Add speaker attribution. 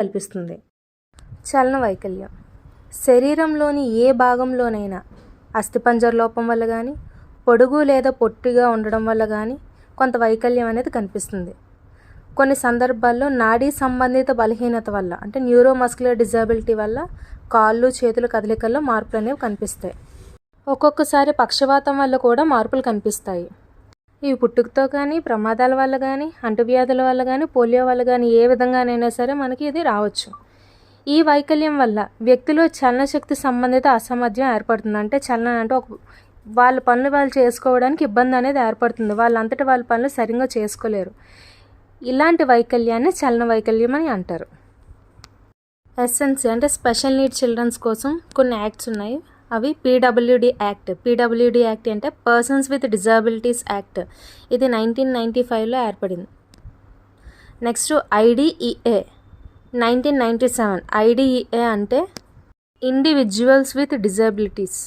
Speaker 1: కల్పిస్తుంది. చలన వైకల్యం శరీరంలోని ఏ భాగంలోనైనా అస్థిపంజర లోపం వల్ల కానీ పొడుగు లేదా పొట్టిగా ఉండడం వల్ల కానీ కొంత వైకల్యం అనేది కనిపిస్తుంది. కొన్ని సందర్భాల్లో నాడీ సంబంధిత బలహీనత వల్ల అంటే న్యూరోమస్కులర్ డిజాబిలిటీ వల్ల కాళ్ళు చేతుల కదలికల్లో మార్పులు అనేవి కనిపిస్తాయి. ఒక్కొక్కసారి పక్షవాతం వల్ల కూడా మార్పులు కనిపిస్తాయి. ఇవి పుట్టుకతో కానీ ప్రమాదాల వల్ల కానీ అంటువ్యాధుల వల్ల కానీ పోలియో వల్ల కానీ ఏ విధంగానైనా సరే మనకి ఇది రావచ్చు. ఈ వైకల్యం వల్ల వ్యక్తిలో చలనశక్తి సంబంధిత అసామర్థ్యం ఏర్పడుతుంది. అంటే చలనం అంటే ఒక వాళ్ళ పనులు వాళ్ళు చేసుకోవడానికి ఇబ్బంది అనేది ఏర్పడుతుంది. వాళ్ళంతటి వాళ్ళ పనులు సరిగ్గా చేసుకోలేరు. ఇలాంటి వైకల్యాన్ని చలన వైకల్యం అని అంటారు. ఎస్ఎన్సి అంటే స్పెషల్ నీడ్ చిల్డ్రన్స్ కోసం కొన్ని యాక్ట్స్ ఉన్నాయి. అవి పీడబ్ల్యూడి యాక్ట్ పీడబ్ల్యూడి యాక్ట్ అంటే పర్సన్స్ విత్ డిజాబిలిటీస్ యాక్ట్ ఇది నైన్టీన్ నైంటీ ఫైవ్లో ఏర్పడింది. Next IDEA nineteen ninety seven IDEA అంటే ఇండివిజువల్స్ విత్ డిజబిలిటీస్